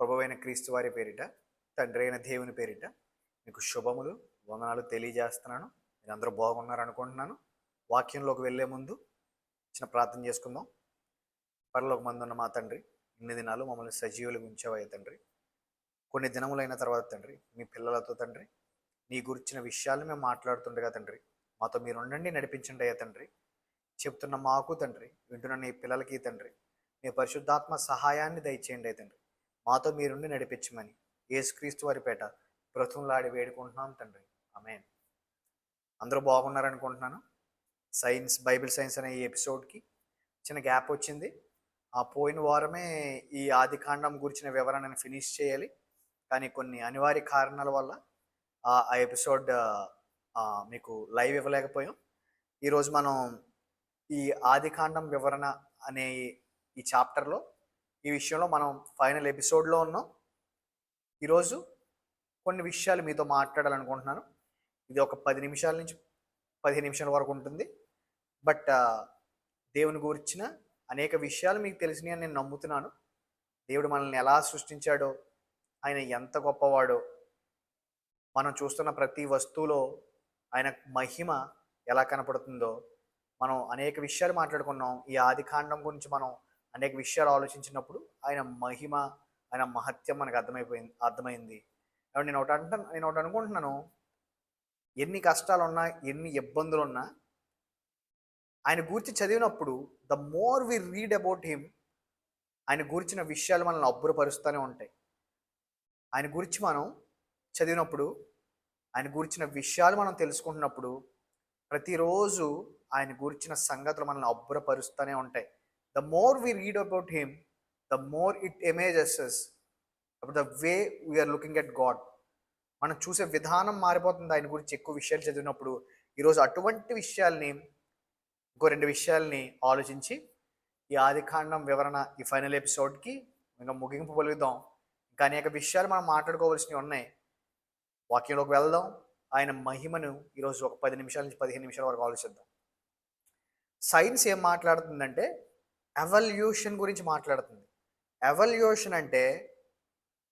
ప్రభువైన క్రీస్తు వారి పేరిట తండ్రి అయిన దేవుని పేరిట మీకు శుభములు వందనాలు తెలియజేస్తున్నాను. మీరు అందరూ బాగున్నారు అనుకుంటున్నాను. వాక్యంలోకి వెళ్ళే ముందు చిన్న ప్రార్థన చేసుకుందాం. పరలోక మందున్న మా తండ్రి ఇన్ని దినాలు మమ్మల్ని సజీవులు ఉంచేవయ్య తండ్రి. కొన్ని దినములైన తర్వాత తండ్రి మీ పిల్లలతో తండ్రి నీ గురించిన విషయాలు మేము మాట్లాడుతుండగా తండ్రి మాతో మీరు ఉండండి నడిపించండి అయ్యా తండ్రి. చెప్తున్న మాకు తండ్రి వింటున్న నీ పిల్లలకి తండ్రి మీ పరిశుద్ధాత్మ సహాయాన్ని దయచేయండి అయ్యా తండ్రి. మాతో మీరుండి నడిపించమని యేసుక్రీస్తు వారి పేట బ్రతుకులాడి వేడుకుంటున్నాం తండ్రి. ఆమె అందరూ బాగున్నారనుకుంటున్నాను. సైన్స్ బైబిల్ సైన్స్ అనే ఈ ఎపిసోడ్కి చిన్న గ్యాప్ వచ్చింది. ఆ పోయిన వారమే ఈ ఆది కాండం గురించిన వివరణను ఫినిష్ చేయాలి. కానీ కొన్ని అనివార్య కారణాల వల్ల ఆ ఆ ఎపిసోడ్ మీకు లైవ్ ఇవ్వలేకపోయాం. ఈరోజు మనం ఈ ఆది కాండం వివరణ అనే ఈ చాప్టర్లో ఈ విషయంలో మనం ఫైనల్ ఎపిసోడ్లో ఉన్నాం. ఈరోజు కొన్ని విషయాలు మీతో మాట్లాడాలనుకుంటున్నాను. ఇది ఒక పది నిమిషాల నుంచి పదిహేను నిమిషాల వరకు ఉంటుంది. బట్ దేవుని గురించిన అనేక విషయాలు మీకు తెలిసినాయి అని నేను నమ్ముతున్నాను. దేవుడు మనల్ని ఎలా సృష్టించాడో ఆయన ఎంత గొప్పవాడో మనం చూస్తున్న ప్రతి వస్తువులో ఆయన మహిమ ఎలా కనపడుతుందో మనం అనేక విషయాలు మాట్లాడుకున్నాం. ఈ ఆది కాండం గురించి మనం అనేక విషయాలు ఆలోచించినప్పుడు ఆయన మహిమ ఆయన మహత్యం మనకు అర్థమైపోయింది అర్థమైంది. కాబట్టి నేను ఒకటి అంట నేను ఒకటి అనుకుంటున్నాను. ఎన్ని కష్టాలు ఉన్నా ఎన్ని ఇబ్బందులు ఉన్నా ఆయన గురించి చదివినప్పుడు the more we read about him ఆయన గురించిన విషయాలు మనల్ని అబ్బురపరుస్తూనే ఉంటాయి. ఆయన గురించి మనం చదివినప్పుడు ఆయన గురించిన విషయాలు మనం తెలుసుకుంటున్నప్పుడు ప్రతిరోజు ఆయన గురించిన సంగతులు మనల్ని అబ్బురపరుస్తూనే ఉంటాయి. The more we read about him the more it amazes about the way we are looking at God మనం చూసే విధానం మారిపోతుంది. ఆయన గురించి ఎక్కువ విషయాలు చదివినప్పుడు ఈరోజు అటువంటి విషయాల్ని ఇంకో రెండు విషయాల్ని ఆలోచించి ఈ ఆదికాండం వివరణ ఈ ఫైనల్ ఎపిసోడ్కి ఇంకా ముగింపు పలుకుదాం. ఇంకా అనేక విషయాలు మనం మాట్లాడుకోవాల్సినవి ఉన్నాయి. వాక్యంలోకి వెళ్దాం. ఆయన మహిమను ఈరోజు ఒక పది నిమిషాల నుంచి పదిహేను నిమిషాల వరకు ఆలోచిద్దాం. సైన్స్ ఏం మాట్లాడుతుందంటే ఎవల్యూషన్ గురించి మాట్లాడుతుంది. ఎవల్యూషన్ అంటే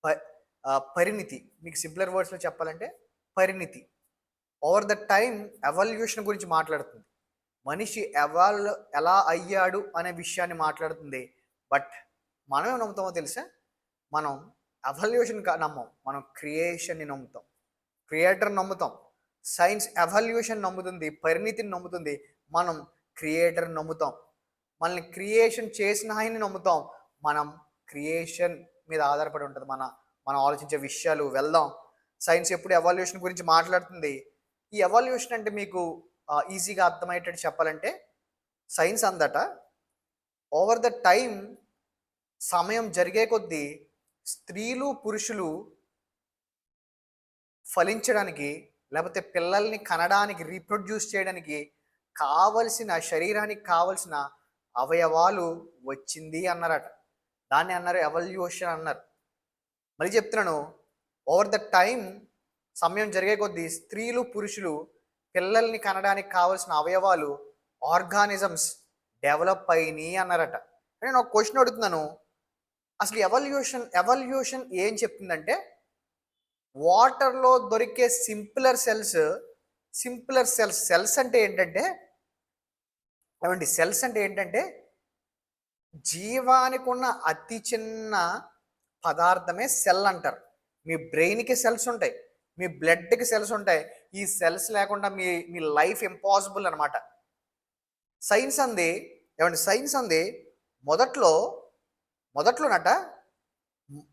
ప- పరిణితి. మీకు సింప్లర్ వర్డ్స్లో చెప్పాలంటే పరిణితి. ఓవర్ ద టైం ఎవల్యూషన్ గురించి మాట్లాడుతుంది. మనిషి ఎవాల్ ఎలా అయ్యాడు అనే విషయాన్ని మాట్లాడుతుంది. బట్ మనం ఏం నమ్ముతామో తెలుసా? మనం ఎవల్యూషన్ నమ్మం. మనం క్రియేషన్ని నమ్ముతాం. క్రియేటర్ నమ్ముతాం. సైన్స్ ఎవల్యూషన్ నమ్ముతుంది పరిణితిని నమ్ముతుంది. మనం క్రియేటర్ నమ్ముతాం. మనల్ని క్రియేషన్ చేసిన ఆయన్ని నమ్ముతాం. మనం క్రియేషన్ మీద ఆధారపడి ఉంటుంది. మన మనం ఆలోచించే విషయాలు వెళ్దాం. సైన్స్ ఎప్పుడు ఎవల్యూషన్ గురించి మాట్లాడుతుంది. ఈ ఎవల్యూషన్ అంటే మీకు ఈజీగా అర్థమయ్యేటట్టు చెప్పాలంటే సైన్స్ అందట ఓవర్ ద టైం సమయం జరిగే కొద్దీ స్త్రీలు పురుషులు ఫలించడానికి లేకపోతే పిల్లల్ని కనడానికి రీప్రొడ్యూస్ చేయడానికి కావలసిన శరీరానికి కావలసిన అవయవాలు వచ్చింది అన్నారట. దాన్ని అన్నారు ఎవల్యూషన్ అన్నారు. మళ్ళీ చెప్తున్నాను ఓవర్ ద టైం సమయం జరిగే కొద్దీ స్త్రీలు పురుషులు పిల్లల్ని కనడానికి కావలసిన అవయవాలు ఆర్గానిజమ్స్ డెవలప్ అయినాయి అన్నారట. నేను ఒక క్వశ్చన్ అడుగుతున్నాను అసలు ఎవల్యూషన్ ఎవల్యూషన్ ఏం చెప్తుందంటే వాటర్లో దొరికే simpler cells simpler cells cells అంటే ఏంటంటే ఏమండి? సెల్స్ అంటే ఏంటంటే జీవానికి ఉన్న అతి చిన్న పదార్థమే సెల్ అంటారు. మీ బ్రెయిన్కి సెల్స్ ఉంటాయి. మీ బ్లడ్కి సెల్స్ ఉంటాయి. ఈ సెల్స్ లేకుండా మీ మీ లైఫ్ ఇంపాసిబుల్ అనమాట సైన్స్ అంది ఏమంటే సైన్స్ అంది మొదట్లో మొదట్లోనట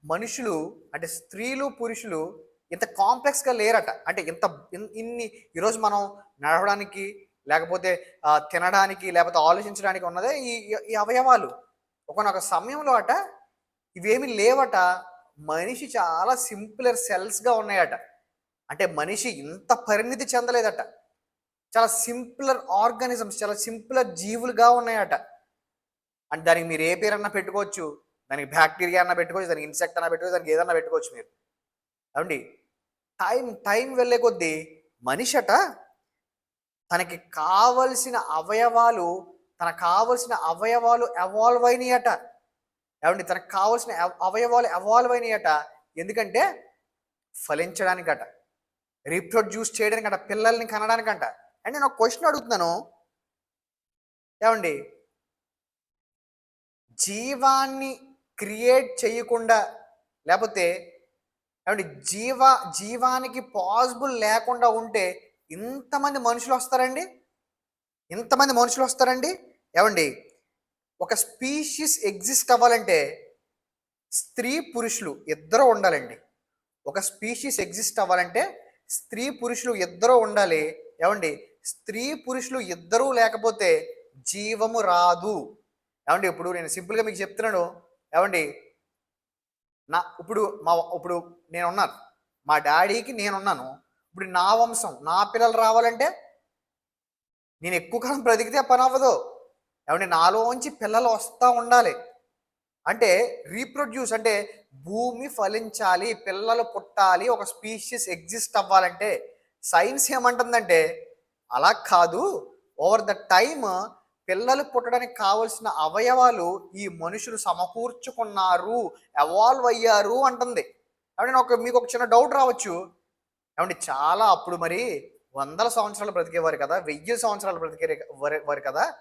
మనుషులు అంటే స్త్రీలు పురుషులు ఇంత కాంప్లెక్స్గా లేరట. అంటే ఇంత ఇన్ని ఈరోజు మనం నడవడానికి లేకపోతే తినడానికి లేకపోతే ఆలోచించడానికి ఉన్నదే ఈ ఈ అవయవాలు. ఒకనొక సమయంలో అట ఇవేమి లేవట మనిషి చాలా సింపులర్ సెల్స్గా ఉన్నాయట. అంటే మనిషి ఇంత పరిణితి చెందలేదట. చాలా సింపులర్ ఆర్గానిజమ్స్ చాలా సింపులర్ జీవులుగా ఉన్నాయట. అంటే దానికి మీరు ఏ పేరన్నా పెట్టుకోవచ్చు. దానికి బ్యాక్టీరియా అన్న పెట్టుకోవచ్చు దానికి ఇన్సెక్ట్ అన్న పెట్టుకోవచ్చు దానికి ఏదన్నా పెట్టుకోవచ్చు మీరు. ఏమండి? టైం టైం వెళ్ళే కొద్దీ మనిషి అట తనకి కావలసిన అవయవాలు తనకు కావలసిన అవయవాలు ఎవాల్వ్ అయినాయట. ఏమండి? తనకు కావాల్సిన అవయవాలు ఎవాల్వ్ అయినాయట. ఎందుకంటే ఫలించడానికట రీప్రొడ్యూస్ చేయడానికట పిల్లల్ని కనడానికంట. అండ్ నేను ఒక క్వశ్చన్ అడుగుతున్నాను. ఏమండి? జీవాన్ని క్రియేట్ చేయకుండా లేకపోతే ఏమండి? జీవ జీవానికి పాసిబుల్ లేకుండా ఉంటే ఇంతమంది మనుషులు వస్తారండి ఇంతమంది మనుషులు వస్తారండి ఏమండి? ఒక స్పీషీస్ ఎగ్జిస్ట్ అవ్వాలంటే స్త్రీ పురుషులు ఇద్దరు ఉండాలండి. ఒక స్పీషీస్ ఎగ్జిస్ట్ అవ్వాలంటే స్త్రీ పురుషులు ఇద్దరు ఉండాలి. ఏమండి? స్త్రీ పురుషులు ఇద్దరూ లేకపోతే జీవము రాదు. ఏమండి? ఇప్పుడు నేను సింపుల్గా మీకు చెప్తున్నాను. ఏమండి? నా ఇప్పుడు మా ఇప్పుడు నేను ఉన్నాను మా డాడీకి నేనున్నాను. ఇప్పుడు నా వంశం నా పిల్లలు రావాలంటే నేను ఎక్కువ కాలం బ్రతికితే పని అవ్వదు. ఏమంటే నాలోంచి పిల్లలు వస్తూ ఉండాలి. అంటే రీప్రొడ్యూస్ అంటే భూమి ఫలించాలి పిల్లలు పుట్టాలి ఒక స్పీషీస్ ఎగ్జిస్ట్ అవ్వాలంటే సైన్స్ ఏమంటుందంటే అలా కాదు. ఓవర్ ద టైమ్ పిల్లలు పుట్టడానికి కావలసిన అవయవాలు ఈ మనుషులు సమకూర్చుకున్నారు ఎవాల్వ్ అయ్యారు అంటుంది. అంటే నాకు ఒక మీకు ఒక చిన్న డౌట్ రావచ్చు. ఏమంటే చాలా అప్పుడు మరి వందల సంవత్సరాలు బ్రతికేవారు కదా వెయ్యి సంవత్సరాలు బ్రతికే వారు- వారు కదా.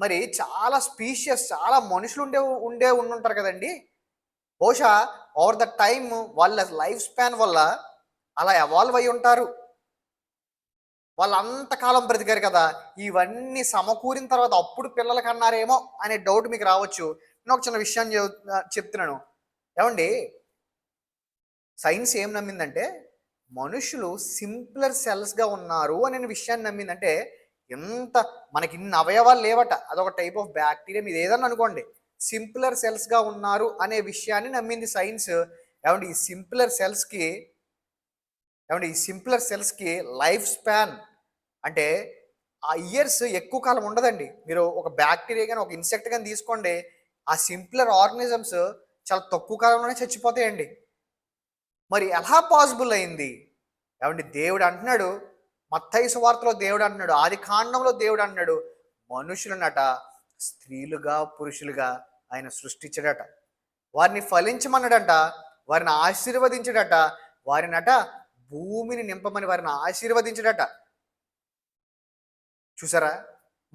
మరి చాలా స్పీషియస్ చాలా మనుషులు ఉండే ఉండే ఉండుంటారు కదండి. బహుశా ఓవర్ ద టైమ్ వాళ్ళ లైఫ్ స్పాన్ వల్ల అలా ఎవాల్వ్ అయి ఉంటారు. వాళ్ళు అంతకాలం బ్రతికారు కదా ఇవన్నీ సమకూరిన తర్వాత అప్పుడు పిల్లలకి అన్నారేమో అనే డౌట్ మీకు రావచ్చు. నేను ఒక చిన్న విషయం చెప్తున్నాను. ఏమండి సైన్స్ ఏం నమ్మిందంటే మనుషులు సింప్లర్ సెల్స్గా ఉన్నారు అనే విషయాన్ని నమ్మిందంటే ఎంత మనకి ఇన్ని అవయవాలు లేవట. అదొక టైప్ ఆఫ్ బ్యాక్టీరియా. మీద ఏదన్నా అనుకోండి సింప్లర్ సెల్స్గా ఉన్నారు అనే విషయాన్ని నమ్మింది సైన్స్. ఏమంటే ఈ సింప్లర్ సెల్స్కి ఏమంటే ఈ సింప్లర్ సెల్స్కి లైఫ్ స్పాన్ అంటే ఆ ఇయర్స్ ఎక్కువ కాలం ఉండదండి. మీరు ఒక బ్యాక్టీరియా కానీ ఒక ఇన్సెక్ట్ కానీ తీసుకోండి ఆ సింప్లర్ ఆర్గనిజమ్స్ చాలా తక్కువ కాలంలోనే చచ్చిపోతాయండి. మరి ఎలా పాసిబుల్ అయింది? ఏమండి దేవుడు అంటున్నాడు మత్తయి సువార్తలో దేవుడు అంటున్నాడు ఆది కాండంలో దేవుడు అంటున్నాడు మనుషులనట స్త్రీలుగా పురుషులుగా ఆయన సృష్టించడట. వారిని ఫలించమన్నాడట వారిని ఆశీర్వదించడట వారినట భూమిని నింపమని వారిని ఆశీర్వదించడట. చూసారా?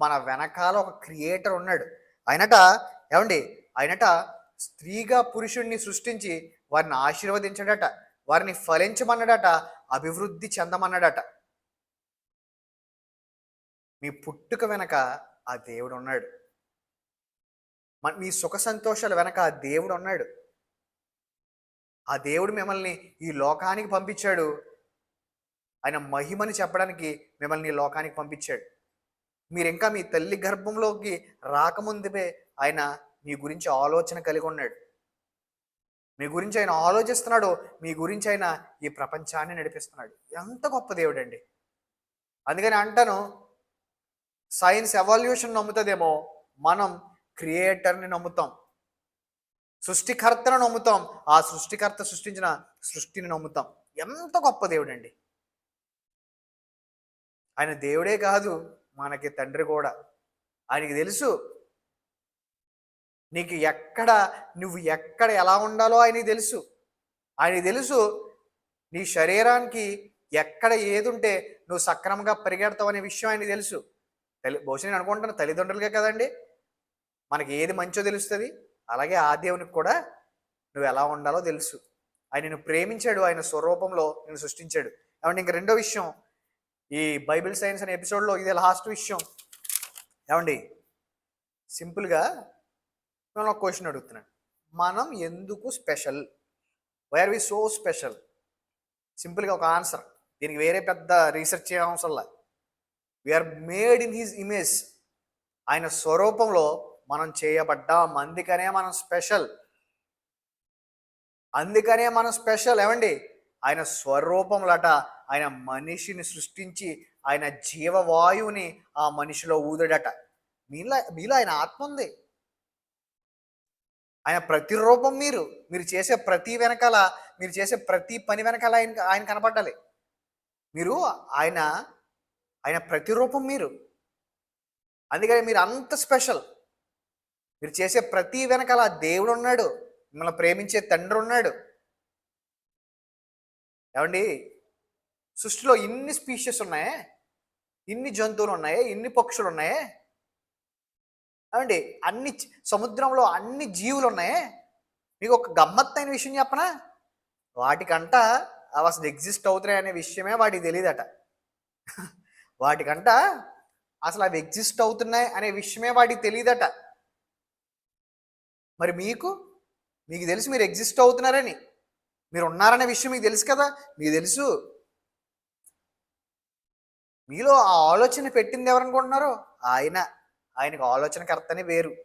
మన వెనకాల ఒక క్రియేటర్ ఉన్నాడు. ఆయనట ఏమండి ఆయనట స్త్రీగా పురుషుణ్ణి సృష్టించి వారిని ఆశీర్వదించడట వారిని ఫలించమన్నడట అభివృద్ధి చెందమన్నాడట. మీ పుట్టుక వెనక ఆ దేవుడు ఉన్నాడు మీ సుఖ సంతోషాల వెనక ఆ దేవుడు ఉన్నాడు ఆ దేవుడు మిమ్మల్ని ఈ లోకానికి పంపించాడు. ఆయన మహిమని చెప్పడానికి మిమ్మల్ని ఈ లోకానికి పంపించాడు. మీరు ఇంకా మీ తల్లి గర్భంలోకి రాకముందుపే ఆయన మీ గురించి ఆలోచన కలిగి ఉన్నాడు. మీ గురించి ఆయన ఆలోచిస్తున్నాడు. మీ గురించి ఆయన ఈ ప్రపంచాన్ని నడిపిస్తున్నాడు. ఎంత గొప్ప దేవుడు అండి అందుకని అంటాను సైన్స్ ఎవల్యూషన్ నమ్ముతుందేమో మనం క్రియేటర్ని నమ్ముతాం. సృష్టికర్తను నమ్ముతాం. ఆ సృష్టికర్త సృష్టించిన సృష్టిని నమ్ముతాం. ఎంత గొప్ప దేవుడు అండి ఆయన దేవుడే కాదు మనకి తండ్రి కూడా. ఆయనకి తెలుసు నీకు ఎక్కడ నువ్వు ఎక్కడ ఎలా ఉండాలో ఆయనకి తెలుసు. ఆయన తెలుసు నీ శరీరానికి ఎక్కడ ఏదుంటే నువ్వు సక్రమంగా పరిగెడతావు అనే విషయం ఆయన తెలుసు. తల్లి బహుశా నేను అనుకుంటాను తల్లిదండ్రులకే కదండి. మనకి ఏది మంచో తెలుస్తుంది. అలాగే ఆ దేవునికి కూడా నువ్వు ఎలా ఉండాలో తెలుసు. ఆయన నిన్ను ప్రేమించాడు ఆయన స్వరూపంలో నేను సృష్టించాడు. ఏమంటే ఇంక రెండో విషయం. ఈ బైబిల్ సైన్స్ అనే ఎపిసోడ్లో ఇది లాస్ట్ విషయం. ఏమండి సింపుల్గా నేను ఒక క్వశ్చన్ అడుగుతున్నాను. మనం ఎందుకు special why are we so special సింపుల్గా ఒక ఆన్సర్ దీనికి వేరే పెద్ద రీసెర్చ్ చేయడం అవసరంలా we are made in his image ఆయన స్వరూపంలో మనం చేయబడ్డాం. అందుకనే మనం స్పెషల్ అందుకనే మనం స్పెషల్ ఏమండి? ఆయన స్వరూపంలట ఆయన మనిషిని సృష్టించి ఆయన జీవవాయువుని ఆ మనిషిలో ఊదడట. మీలో మీలో ఆయన ఆత్మ ఉంది. ఆయన ప్రతి రూపం మీరు మీరు చేసే ప్రతి వెనకాల మీరు చేసే ప్రతి పని వెనకాల ఆయన ఆయన కనపడాలి మీరు ఆయన ఆయన ప్రతిరూపం మీరు. అందుకని మీరు అంత స్పెషల్. మీరు చేసే ప్రతి వెనకాల దేవుడు ఉన్నాడు మిమ్మల్ని ప్రేమించే తండ్రి ఉన్నాడు. ఏమండి? సృష్టిలో ఇన్ని స్పీషియస్ ఉన్నాయే? ఇన్ని జంతువులు ఉన్నాయే? ఇన్ని పక్షులు ఉన్నాయే? ఏమండి? అన్ని సముద్రంలో అన్ని జీవులు ఉన్నాయే మీకు ఒక గమ్మత్తైన విషయం చెప్పనా? వాటికంట అవి అసలు ఎగ్జిస్ట్ అవుతున్నాయి అనే విషయమే వాటికి తెలియదట వాటికంట అసలు అవి ఎగ్జిస్ట్ అవుతున్నాయి అనే విషయమే వాటికి తెలియదట మరి మీకు? మీకు తెలుసు మీరు ఎగ్జిస్ట్ అవుతున్నారని. మీరు ఉన్నారనే విషయం మీకు తెలుసు కదా? మీకు తెలుసు. మీలో ఆ ఆలోచన పెట్టింది ఎవరనుకుంటున్నారు ఆయన. ఆయనకు ఆలోచనకర్తనే వేరు.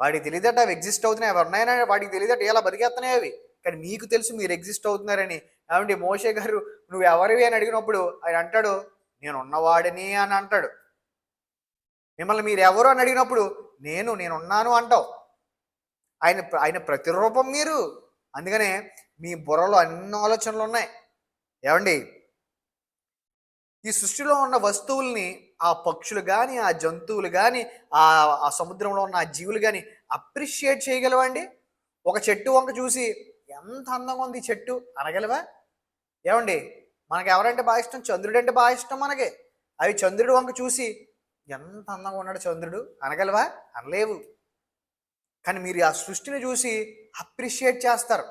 వాడికి తెలియదట అవి ఎగ్జిస్ట్ అవుతున్నాయి. అవి ఉన్నాయని వాడికి తెలియదట ఇలా బతికేస్తున్నాయి అవి. కానీ మీకు తెలుసు మీరు ఎగ్జిస్ట్ అవుతున్నారని. కాబట్టి మోషే గారు నువ్వు ఎవరివి? అని అడిగినప్పుడు ఆయన అంటాడు నేను ఉన్నవాడిని అని అంటాడు. మిమ్మల్ని మీరు ఎవరు అని అడిగినప్పుడు నేను నేను ఉన్నాను అంటావు. ఆయన ఆయన ప్రతిరూపం మీరు. అందుకనే మీ బుర్రలో అన్ని ఆలోచనలు ఉన్నాయి. ఏమండి? ఈ సృష్టిలో ఉన్న వస్తువుల్ని ఆ పక్షులు కానీ ఆ జంతువులు కానీ ఆ ఆ సముద్రంలో ఉన్న ఆ జీవులు కానీ అప్రిషియేట్ చేయగలవండి ఒక చెట్టు వంక చూసి ఎంత అందంగా ఉంది చెట్టు అనగలవా? ఏమండి మనకి ఎవరంటే బాగా ఇష్టం? చంద్రుడు అంటే బాగా ఇష్టం మనకి. అవి చంద్రుడు వంక చూసి ఎంత అందంగా ఉన్నాడు చంద్రుడు? అనగలవా? అనలేవు. కానీ మీరు ఆ సృష్టిని చూసి అప్రిషియేట్ చేస్తారు.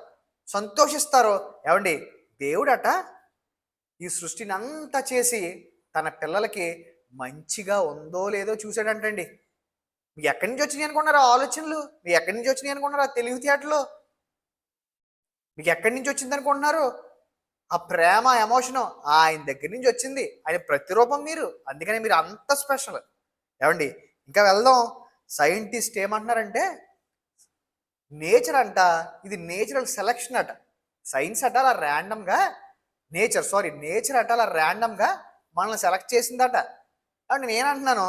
సంతోషిస్తారు. ఏమండి దేవుడట ఈ సృష్టిని అంతా చేసి తన పిల్లలకి మంచిగా ఉందో లేదో చూసాడంటండి మీకు ఎక్కడి నుంచి వచ్చినాయి అనుకున్నారు ఆలోచనలు? మీ ఎక్కడి నుంచి వచ్చినాయి అనుకున్నారు ఆ తెలివితేటలు మీకు ఎక్కడి నుంచి వచ్చింది అనుకుంటున్నారు? ఆ ప్రేమ ఎమోషను ఆయన దగ్గర నుంచి వచ్చింది. ఆయన ప్రతిరూపం మీరు. అందుకని మీరు అంత స్పెషల్. ఏమండి? ఇంకా వెళ్దాం. సైంటిస్ట్ ఏమంటున్నారంటే నేచర్ అంట ఇది నేచురల్ సెలక్షన్ అట. సైన్స్ అట అలా ర్యాండమ్గా నేచర్ సారీ నేచర్ అట అలా ర్యాండమ్గా మనల్ని సెలెక్ట్ చేసిందట. కాబట్టి నేను అంటున్నాను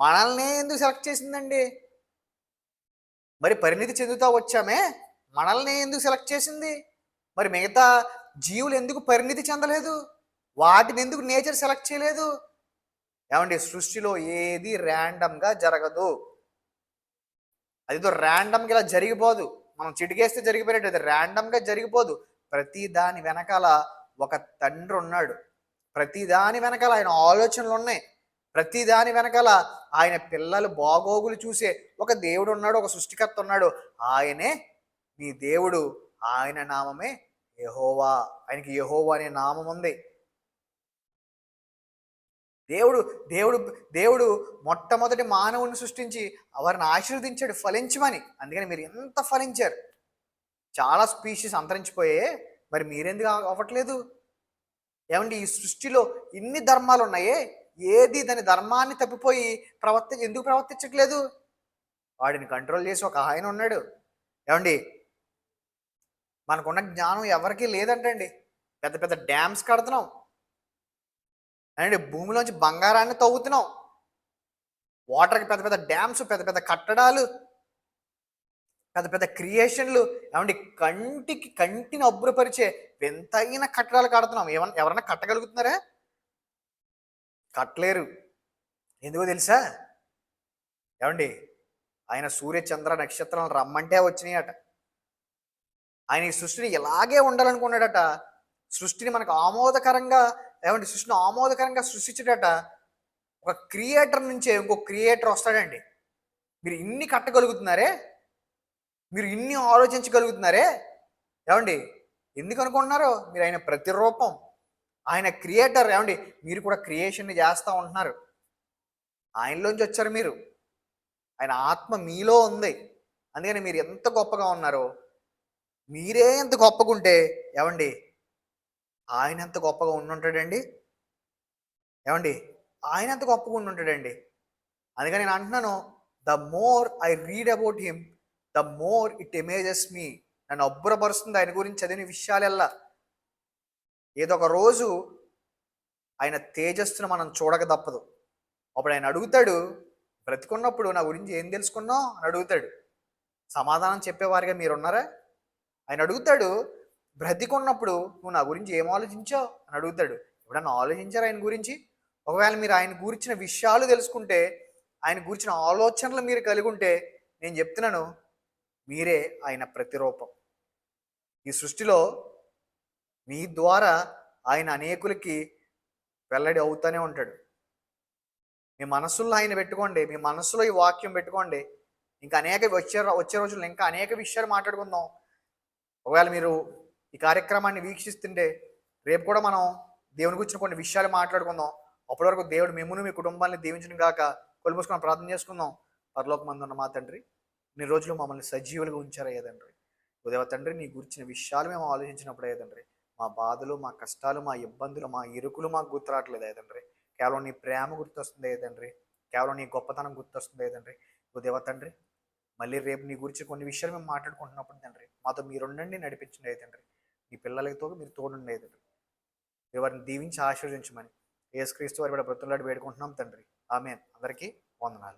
మనల్ని ఎందుకు సెలెక్ట్ చేసిందండి? మరి పరిణితి చెందుతా వచ్చామే మనల్ని ఎందుకు సెలెక్ట్ చేసింది? మరి మిగతా జీవులు ఎందుకు పరిణితి చెందలేదు? వాటిని ఎందుకు నేచర్ సెలెక్ట్ చేయలేదు? ఏమండి సృష్టిలో ఏది ర్యాండమ్గా జరగదు. అదితో ర్యాండమ్గా ఇలా జరిగిపోదు. మనం చిటికేస్తే జరిగిపోయినట్టు అది ర్యాండమ్గా జరిగిపోదు. ప్రతి దాని వెనకాల ఒక తండ్రి ఉన్నాడు ప్రతి దాని వెనకాల ఆయన ఆలోచనలు ఉన్నాయి ప్రతి దాని వెనకాల ఆయన పిల్లలు బాగోగులు చూసే ఒక దేవుడు ఉన్నాడు ఒక సృష్టికర్త ఉన్నాడు. ఆయనే మీ దేవుడు. ఆయన నామమే యహోవా. ఆయనకి యహోవా అనే నామం ఉంది. దేవుడు దేవుడు దేవుడు మొట్టమొదటి మానవుని సృష్టించి వారిని ఆశీర్వదించాడు ఫలించమని. అందుకని మీరు ఎంత ఫలించారు? చాలా స్పీషీస్ అంతరించిపోయే మరి మీరెందుకు అవ్వట్లేదు? ఏమంటే ఈ సృష్టిలో ఇన్ని ధర్మాలు ఉన్నాయే ఏది దాని ధర్మాన్ని తప్పిపోయి ప్రవర్తి ఎందుకు ప్రవర్తించట్లేదు? వాడిని కంట్రోల్ చేసి ఒక ఆయన ఉన్నాడు. ఏమండి? మనకున్న జ్ఞానం ఎవరికీ లేదంటండి. పెద్ద పెద్ద డ్యామ్స్ కడుతున్నాం. అండి భూమిలోంచి బంగారాన్ని తవ్వుతున్నాం. వాటర్కి పెద్ద పెద్ద డ్యామ్స్ పెద్ద పెద్ద కట్టడాలు పెద్ద పెద్ద క్రియేషన్లు ఏమండి? కంటికి కంటిని అబ్బురపరిచే వింతైన కట్టడాలు కడుతున్నాం. ఏమన్నా ఎవరన్నా కట్టగలుగుతున్నారా? కట్టలేరు. ఎందుకో తెలుసా? ఏమండి? ఆయన సూర్య చంద్ర నక్షత్రాలు రమ్మంటే వచ్చినాయట. ఆయన ఈ సృష్టిని ఇలాగే ఉండాలనుకున్నాడట. సృష్టిని మనకు ఆమోదకరంగా ఏమంటే సృష్టిని ఆమోదకరంగా సృష్టించడట. ఒక క్రియేటర్ నుంచే ఇంకో క్రియేటర్ వస్తాడండి. మీరు ఇన్ని కట్టగలుగుతున్నారే? మీరు ఇన్ని ఆలోచించగలుగుతున్నారే? ఏమండి? ఎందుకు అనుకుంటున్నారో? మీరు ఆయన ప్రతిరూపం. ఆయన క్రియేటర్. ఏమండి? మీరు కూడా క్రియేషన్ని చేస్తూ ఉంటున్నారు. ఆయనలోంచి వచ్చారు మీరు. ఆయన ఆత్మ మీలో ఉంది. అందుకని మీరు ఎంత గొప్పగా ఉన్నారో మీరే ఎంత గొప్పగా ఉంటే ఏమండి? ఆయన ఎంత గొప్పగా ఉండుంటాడండి? ఏమండి? ఆయన ఎంత గొప్పగా ఉండుంటాడండి? అందుకని నేను అంటున్నాను the more I read about him the more it amazes me. నన్ను అబ్బురపరుస్తుంది ఆయన గురించి చదివిన విషయాలెల్లా. ఏదో ఒక రోజు ఆయన తేజస్సును మనం చూడక తప్పదు. అప్పుడు ఆయన అడుగుతాడు బ్రతికున్నప్పుడు నా గురించి ఏం తెలుసుకున్నావు? అని అడుగుతాడు. సమాధానం చెప్పేవారిగా మీరున్నారా? ఆయన అడుగుతాడు బ్రతికున్నప్పుడు నువ్వు నా గురించి ఏం ఆలోచించావు? అని అడుగుతాడు. ఎప్పుడన్నా ఆలోచించారు ఆయన గురించి? ఒకవేళ మీరు ఆయన గురించిన విషయాలు తెలుసుకుంటే ఆయన గురించిన ఆలోచనలు మీరు కలిగి ఉంటే నేను చెప్తున్నాను మీరే ఆయన ప్రతిరూపం. ఈ సృష్టిలో మీ ద్వారా ఆయన అనేకులకి వెల్లడి అవుతూనే ఉంటాడు. మీ మనసుల్లో ఆయన పెట్టుకోండి మీ మనసులో ఈ వాక్యం పెట్టుకోండి. ఇంకా అనేక వచ్చే వచ్చే రోజుల్లో ఇంకా అనేక విషయాలు మాట్లాడుకుందాం. ఒకవేళ మీరు ఈ కార్యక్రమాన్ని వీక్షిస్తుంటే రేపు కూడా మనం దేవుని గురించి కొన్ని విషయాలు మాట్లాడుకుందాం. అప్పటి వరకు దేవుడు మిమ్మల్ని మీ కుటుంబాన్ని దీవించిన కాక కొలుమూసుకొని ప్రార్థన చేసుకుందాం. పరలోక మందున్న మా తండ్రి ఇన్ని రోజులు మమ్మల్ని సజీవులుగా ఉంచారయ్యా తండ్రి. ఉదయ తండ్రి నీ గురించిన విషయాలు మేము ఆలోచించినప్పుడు అయ్యా తండ్రి. మా బాధలు మా కష్టాలు మా ఇబ్బందులు మా ఇరుకులు మాకు గుర్తురావట్లేదు అయ్యా తండ్రి. కేవలం నీ ప్రేమ గుర్తొస్తుంది ఏదండ్రి తండ్రి. కేవలం నీ గొప్పతనం గుర్తొస్తుంది ఏదండ్రి ఓ ఉదయ తండ్రి మళ్ళీ రేపు నీ గురించి కొన్ని విషయాలు మేము మాట్లాడుకుంటున్నప్పుడు తండ్రి మాతో మీరుండండి నడిపించండి అయ్యా తండ్రి. మీ పిల్లలతో మీరు తోడుండి అయ్యా తండ్రి. ఎవరిని దీవించి ఆశీర్వదించమని. యేసుక్రీస్తు వారి బ్రతులాడి వేడుకుంటున్నాం తండ్రి. ఆమె అందరికీ వందనాలు.